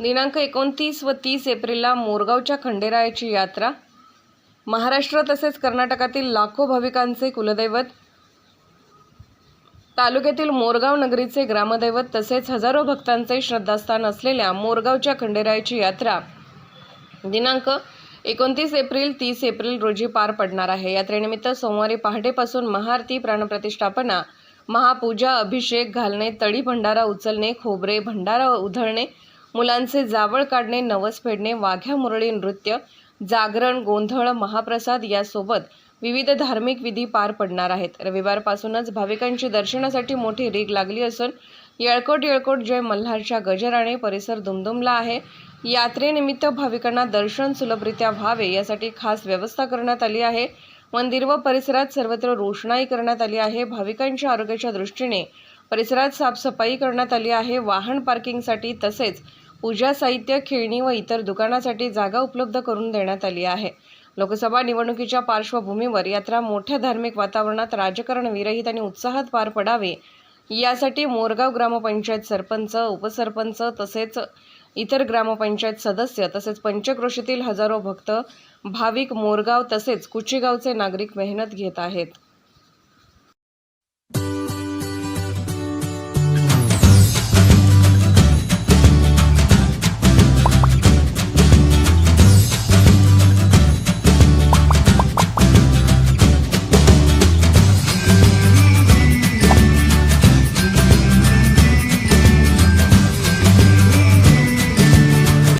दिनांक एकोणतीस व तीस एप्रिलला मोरगावच्या खंडेरायाची यात्रा. महाराष्ट्र तसेच कर्नाटकातील लाखो भाविकांचे कुलदैवत. तालुक्यातील मोरगाव नगरीचे ग्रामदैवत तसेच हजारो भक्तांचे श्रद्धास्थान असलेल्या मोरगावच्या खंडेरायाची यात्रा. दिनांक एकोणतीस एप्रिल तीस एप्रिल रोजी पार पडणार आहे. यात्रेनिमित्त सोमवारी पहाटेपासून महाआरती प्राणप्रतिष्ठापना महापूजा अभिषेक घालणे तळी भंडारा उचलणे खोबरे भंडारा उधळणे मुलांचे जावळ काढणे नवस फेडणे वाघ्या मुरळी नृत्य जागरण गोंधळ महाप्रसाद यासोबत विविध धार्मिक विधी पार पडणार आहेत. रविवारपासूनच भाविकांची दर्शनासाठी मोठी रीग लागली असून येळकोट येळकोट जय मल्हारच्या गजराने परिसर दुमदुमला आहे. यात्रेनिमित्त भाविकांना दर्शन सुलभरित्या व्हावे यासाठी खास व्यवस्था करण्यात आली आहे. मंदिर व परिसरात सर्वत्र रोषणाई करण्यात आली आहे. भाविकांच्या आरोग्याच्या दृष्टीने परिसरात साफसफाई करण्यात आली आहे. वाहन पार्किंगसाठी तसेच पूजा साहित्य खेळणी व इतर दुकानासाठी जागा उपलब्ध करून देण्यात आली आहे. लोकसभा निवडणुकीच्या पार्श्वभूमीवर यात्रा मोठ्या धार्मिक वातावरणात राजकारण विरहित आणि उत्साहात पार पडावे यासाठी मोरगाव ग्रामपंचायत सरपंच उपसरपंच तसेच इतर ग्रामपंचायत सदस्य तसेच पंचक्रोशीतील हजारो भक्त भाविक मोरगाव तसेच कुचीगावचे नागरिक मेहनत घेत आहेत.